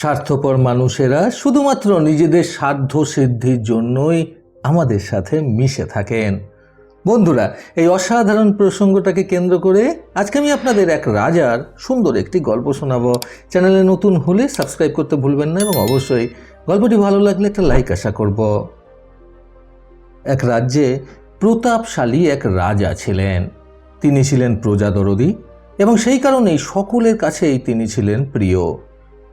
স্বার্থপর মানুষেরা শুধুমাত্র নিজেদের সাধ্য সিদ্ধির জন্যই আমাদের সাথে মিশে থাকেন। বন্ধুরা, এই অসাধারণ প্রসঙ্গটাকে কেন্দ্র করে আজকে আমি আপনাদের এক রাজার সুন্দর একটি গল্প শোনাবো। চ্যানেলে নতুন হলে সাবস্ক্রাইব করতে ভুলবেন না এবং অবশ্যই গল্পটি ভালো লাগলে একটা লাইক আশা করব। এক রাজ্যে প্রতাপশালী এক রাজা ছিলেন। তিনি ছিলেন প্রজাদরদি এবং সেই কারণেই সকলের কাছেই তিনি ছিলেন প্রিয়।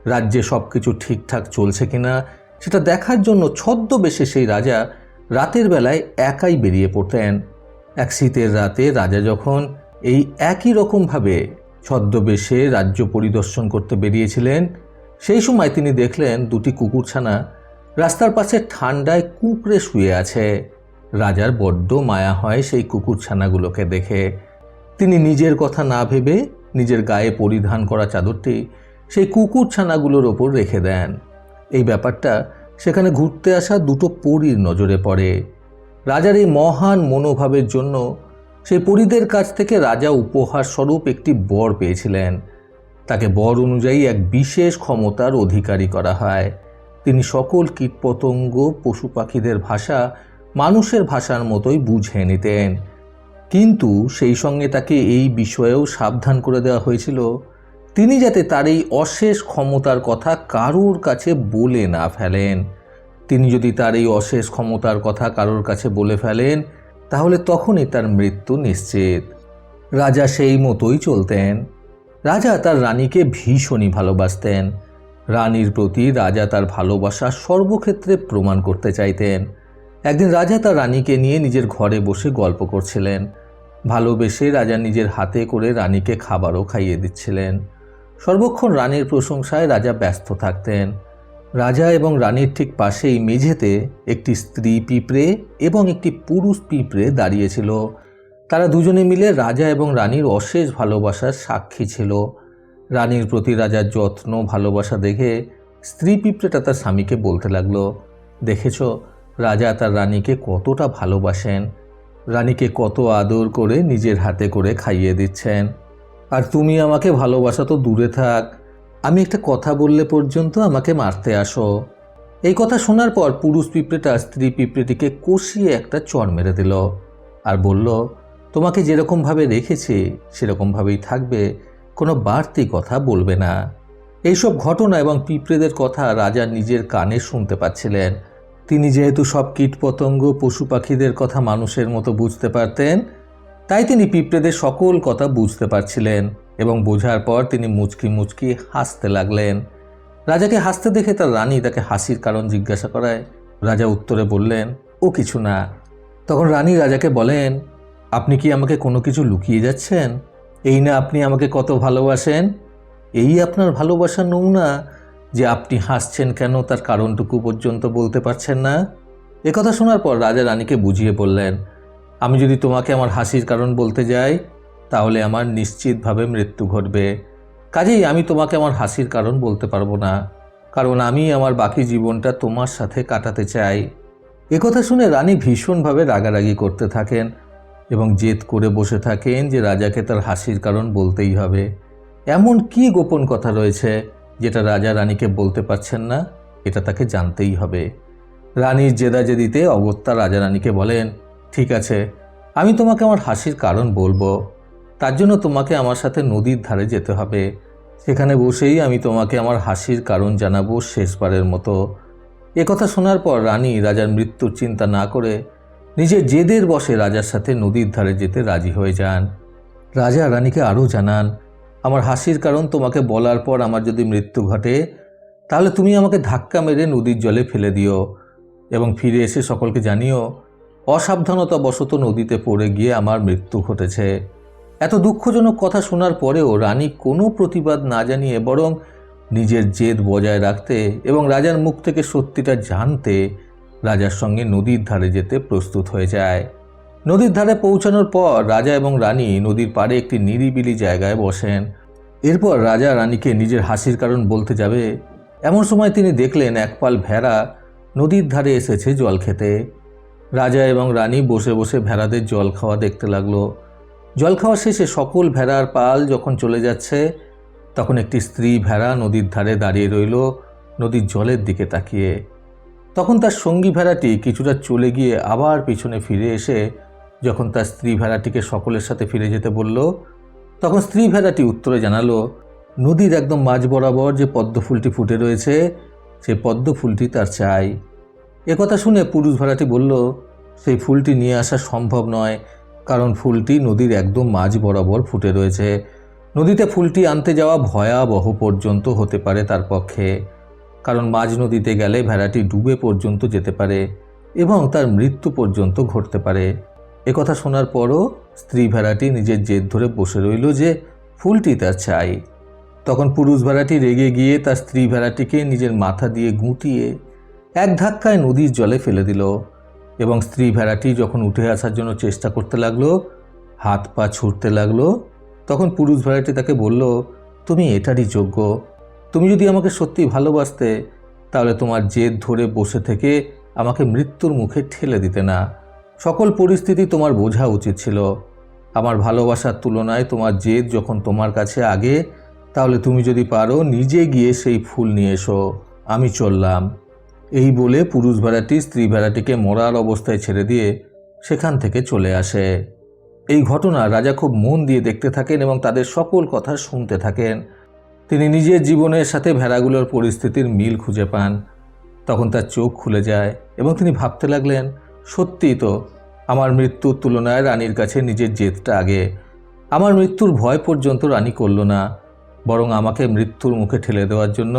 রাজ্যে সব কিছু ঠিকঠাক চলছে কিনা, সেটা দেখার জন্য ছদ্মবেশে সেই রাজা রাতের বেলায় একাই বেরিয়ে পড়তেন। এক শীতের রাতে রাজা যখন এই একই রকমভাবে ছদ্মবেশে রাজ্য পরিদর্শন করতে বেরিয়েছিলেন, সেই সময় তিনি দেখলেন দুটি কুকুরছানা রাস্তার পাশে ঠান্ডায় কুঁকড়ে শুয়ে আছে। রাজার বড্ড মায়া হয় সেই কুকুরছানাগুলোকে দেখে। তিনি নিজের কথা না ভেবে নিজের গায়ে পরিধান করা চাদরটি সেই কুকুর ছানাগুলোর ওপর রেখে দেন। এই ব্যাপারটা সেখানে ঘুরতে আসা দুটো পরীর নজরে পড়ে। রাজার এই মহান মনোভাবের জন্য সেই পরীদের কাছ থেকে রাজা উপহার স্বরূপ একটি বর পেয়েছিলেন। তাকে বর অনুযায়ী এক বিশেষ ক্ষমতার অধিকারী করা হয়। তিনি সকল কীটপতঙ্গ, পশু পাখিদের ভাষা মানুষের ভাষার মতোই বুঝে নিতেন। কিন্তু সেই সঙ্গে তাকে এই বিষয়েও সাবধান করে দেওয়া হয়েছিল তিনি যাতে তার এই অশেষ ক্ষমতার কথা কারোর কাছে বলে না ফেলেন। তিনি যদি তার এই অশেষ ক্ষমতার কথা কারোর কাছে বলে ফেলেন, তাহলে তখনই তার মৃত্যু নিশ্চিত। রাজা সেই মতোই চলতেন। রাজা তার রানীকে ভীষণই ভালোবাসতেন। রানীর প্রতি রাজা তার ভালোবাসা সর্বক্ষেত্রে প্রমাণ করতে চাইতেন। একদিন রাজা তার রানীকে নিয়ে নিজের ঘরে বসে গল্প করছিলেন। ভালোবেসে রাজা নিজের হাতে করে রানীকে খাবারও খাইয়ে দিচ্ছিলেন। সর্বক্ষণ রানীর প্রশংসায় রাজা ব্যস্ত থাকতেন। রাজা এবং রানীর ঠিক পাশেই মেঝেতে একটি স্ত্রী পিঁপড়ে এবং একটি পুরুষ পিঁপড়ে দাঁড়িয়েছিল তারা দুজনে মিলে রাজা এবং রানীর অশেষ ভালোবাসার সাক্ষী ছিল। রানীর প্রতি রাজার যত্ন, ভালোবাসা দেখে স্ত্রী পিঁপড়েটা তার স্বামীকে বলতে লাগল, দেখেছ, রাজা তার রানীকে কতটা ভালোবাসেন। রানীকে কত আদর করে নিজের হাতে করে খাইয়ে দিচ্ছেন। আর তুমি আমাকে ভালোবাসা তো দূরে থাক। আমি একটা কথা বললে পর্যন্ত আমাকে মারতে আসো। এই কথা শোনার পর পুরুষ পিঁপড়েটা স্ত্রী পিঁপড়েটিকে কষিয়ে একটা চর মেরে দিল আর বলল, তোমাকে যেরকমভাবে রেখেছি, সেরকমভাবেই থাকবে। কোনো বাড়তি কথা বলবে না। এইসব ঘটনা এবং পিঁপড়েদের কথা রাজা নিজের কানে শুনতে পাচ্ছিলেন। তিনি যেহেতু সব কীটপতঙ্গ, পশু পাখিদের কথা মানুষের মতো বুঝতে পারতেন তাই তিনি পিঁপড়েদের সকল কথা বুঝতে পারছিলেন এবং বোঝার পর তিনি মুচকি মুচকি হাসতে লাগলেন। রাজাকে হাসতে দেখে তার রানী তাকে হাসির কারণ জিজ্ঞাসা করায়। রাজা উত্তরে বললেন, ও কিছু না। তখন রানী রাজাকে বলেন, আপনি কি আমাকে কোনো কিছু লুকিয়ে যাচ্ছেন? এই না আপনি আমাকে কত ভালোবাসেন? এই আপনার ভালোবাসার নমুনা যে আপনি হাসছেন কেন তার কারণটুকু পর্যন্ত বলতে পারছেন না? একথা শোনার পর রাজা রানীকে বুঝিয়ে বললেন আমি যদি তোমাকে আমার হাসির কারণ বলতে যাই, তাহলে আমার নিশ্চিতভাবে মৃত্যু ঘটবে। কাজেই আমি তোমাকে আমার হাসির কারণ বলতে পারব না, কারণ আমি আমার বাকি জীবনটা তোমার সাথে কাটাতে চাই। একথা শুনে রানী ভীষণভাবে রাগারাগি করতে থাকেন এবং জেদ করে বসে থাকেন যে রাজাকে তার হাসির কারণ বলতেই হবে। এমন কি গোপন কথা রয়েছে যেটা রাজা রানীকে বলতে পারছেন না? এটা তাকে জানতেই হবে। রানীর জেদাজেদিতে অগত্যা রাজা রানীকে বলেন ঠিক আছে, আমি তোমাকে আমার হাসির কারণ বলব। তার জন্য তোমাকে আমার সাথে নদীর ধারে যেতে হবে। সেখানে বসেই আমি তোমাকে আমার হাসির কারণ জানাব শেষবারের মতো। কথা শোনার পর রানী রাজার মৃত্যুর চিন্তা না করে নিজের জেদের বসে রাজার সাথে নদীর ধারে যেতে রাজি হয়ে যান। রাজা রানীকে আরও জানান, আমার হাসির কারণ তোমাকে বলার পর আমার যদি মৃত্যু ঘটে, তাহলে তুমি আমাকে ধাক্কা মেরে নদীর জলে ফেলে দিও এবং ফিরে এসে সকলকে জানিও অসাবধানতা বশত নদীতে পড়ে গিয়ে আমার মৃত্যু ঘটেছে। এত দুঃখজনক কথা শোনার পরেও রানী কোনো প্রতিবাদ না জানিয়ে বরং নিজের জেদ বজায় রাখতে এবং রাজার মুখ থেকে সত্যিটা জানতে রাজার সঙ্গে নদীর ধারে যেতে প্রস্তুত হয়ে যায়। নদীর ধারে পৌঁছানোর পর রাজা এবং রানী নদীর পাড়ে একটি নিরিবিলি জায়গায় বসেন। এরপর রাজা রানীকে নিজের হাসির কারণ বলতে যাবে। এমন সময় তিনি দেখলেন একপাল ভেড়া নদীর ধারে এসেছে জল খেতে। রাজা এবং রানী বসে বসে ভেড়াদের জল খাওয়া দেখতে লাগল। জল খাওয়া শেষে সকল ভেড়ার পাল যখন চলে যাচ্ছে, তখন একটি স্ত্রী ভেড়া নদীর ধারে দাঁড়িয়ে রইল, নদীর জলের দিকে তাকিয়ে। তখন তার সঙ্গী ভেড়াটি কিছুটা চলে গিয়ে আবার পিছনে ফিরে এসে যখন তার স্ত্রী ভেড়াটিকে সকলের সাথে ফিরে যেতে বলল, তখন স্ত্রী ভেড়াটি উত্তরে জানালো, নদীর একদম মাঝ বরাবর যে পদ্ম ফুলটি ফুটে রয়েছে সেই পদ্ম ফুলটি তার চাই। একথা শুনে পুরুষ ভেড়াটি বলল, সেই ফুলটি নিয়ে আসা সম্ভব নয়, কারণ ফুলটি নদীর একদম মাঝ বরাবর ফুটে রয়েছে। নদীতে ফুলটি আনতে যাওয়া ভয়াবহ পর্যন্ত হতে পারে তার পক্ষে, কারণ মাঝ নদীতে গেলে ভেড়াটি ডুবে পর্যন্ত যেতে পারে এবং তার মৃত্যু পর্যন্ত ঘটতে পারে। একথা শোনার পরও স্ত্রী ভেড়াটি নিজের জেদ ধরে বসে রইল যে ফুলটি তার চাই। তখন পুরুষ ভেড়াটি রেগে গিয়ে তার স্ত্রী ভেড়াটিকে নিজের মাথা দিয়ে গুঁতিয়ে এক ধাক্কায় নদীর জলে ফেলে দিল এবং স্ত্রী ভেড়াটি যখন উঠে আসার জন্য চেষ্টা করতে লাগল, হাত পা ছুটতে লাগল, তখন পুরুষ ভেড়াটি তাকে বলল, তুমি এটারই যোগ্য। তুমি যদি আমাকে সত্যি ভালোবাসতে, তাহলে তোমার জেদ ধরে বসে থেকে আমাকে মৃত্যুর মুখে ঠেলে দিতে না। সকল পরিস্থিতি তোমার বোঝা উচিত ছিল। আমার ভালোবাসার তুলনায় তোমার জেদ যখন তোমার কাছে আগে, তাহলে তুমি যদি পারো, নিজে গিয়ে সেই ফুল নিয়ে এসো। আমি চললাম। এই বলে পুরুষ ভেড়াটি স্ত্রী ভেড়াটিকে মরার অবস্থায় ছেড়ে দিয়ে সেখান থেকে চলে আসে। এই ঘটনা রাজা খুব মন দিয়ে দেখতে থাকেন এবং তাদের সকল কথা শুনতে থাকেন। তিনি নিজের জীবনের সাথে ভেড়াগুলোর পরিস্থিতির মিল খুঁজে পান। তখন তার চোখ খুলে যায় এবং তিনি ভাবতে লাগলেন সত্যিই তো, আমার মৃত্যুর তুলনায় রানীর কাছে নিজের জেদটা আগে। আমার মৃত্যুর ভয় পর্যন্ত রানী করল না, বরং আমাকে মৃত্যুর মুখে ঠেলে দেওয়ার জন্য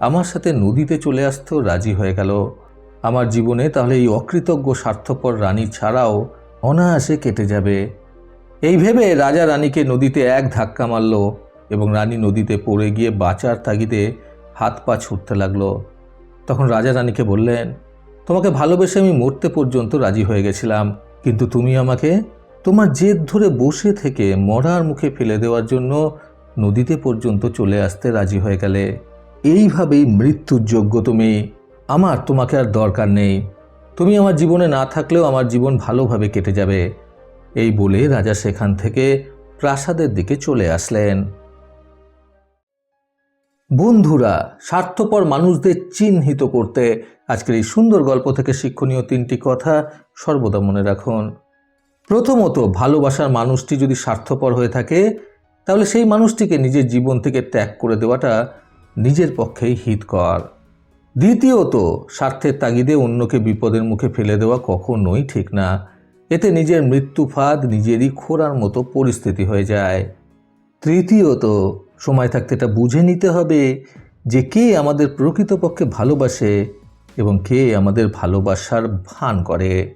আমার সাথে নদীতে চলে আসতেও রাজি হয়ে গেল। আমার জীবনে তাহলে এই অকৃতজ্ঞ স্বার্থপর রানী ছাড়াও অনায়াসে কেটে যাবে। এই ভেবে রাজা রানীকে নদীতে এক ধাক্কা মারল এবং রানী নদীতে পড়ে গিয়ে বাঁচার তাগিদে হাত পা ছুটতে লাগল। তখন রাজা রানীকে বললেন, তোমাকে ভালোবেসে আমি মরতে পর্যন্ত রাজি হয়ে গেছিলাম, কিন্তু তুমি আমাকে তোমার জেদ ধরে বসে থেকে মরার মুখে ফেলে দেওয়ার জন্য নদীতে পর্যন্ত চলে আসতে রাজি হয়ে গেলে। এইভাবেই মৃত্যুর যোগ্য তুমি। আমার তোমাকে আর দরকার নেই। তুমি আমার জীবনে না থাকলেও আমার জীবন ভালোভাবে কেটে যাবে। এই বলে রাজা সেখান থেকে প্রাসাদের দিকে চলে আসলেন। বন্ধুরা, স্বার্থপর মানুষদের চিহ্নিত করতে আজকের এই সুন্দর গল্প থেকে শিক্ষণীয় তিনটি কথা সর্বদা মনে রাখুন। প্রথমত, ভালোবাসার মানুষটি যদি স্বার্থপর হয়ে থাকে, তাহলে সেই মানুষটিকে নিজের জীবন থেকে ত্যাগ করে দেওয়াটা নিজের পক্ষেই হিতকর দ্বিতীয়ত, স্বার্থের তাগিদে অন্যকে বিপদের মুখে ফেলে দেওয়া কখনোই ঠিক না। এতে নিজের মৃত্যু ফাঁদ নিজেরই খোরার মতো পরিস্থিতি হয়ে যায়। তৃতীয়ত, সময় থাকতে এটা বুঝে নিতে হবে যে কে আমাদের প্রকৃতপক্ষে ভালোবাসে এবং কে আমাদের ভালোবাসার ভান করে।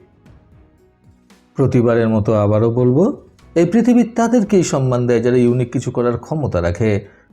প্রতিবারের মতো আবারও বলব, এই পৃথিবীর তাদেরকেই সম্মান দেয় যারা ইউনিক কিছু করার ক্ষমতা রাখে।